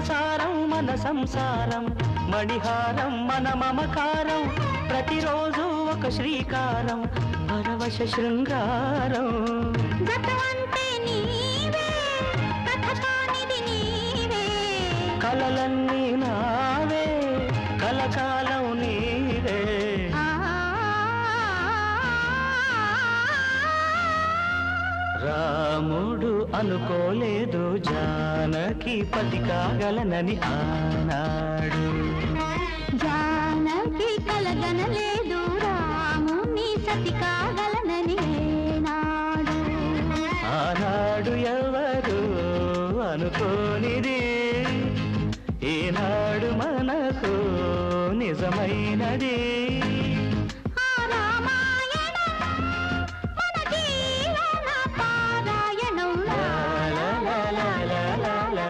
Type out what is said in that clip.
సారం మన సంసారం. మణిహారం మన మమకారం. ప్రతిరోజు ఒక శ్రీకారం పరవశ శృంగారం. కలలన్నీ నావే కలకాలం రాముడు అనుకోలేదు జానకి పతి కాగలనని ఆనాడు. జానకి కలగనలేదు రాముని సతి కాగలనని ఆనాడు ఎవరు అనుకోనిది? ఈనాడు మనకు నిజమైనది?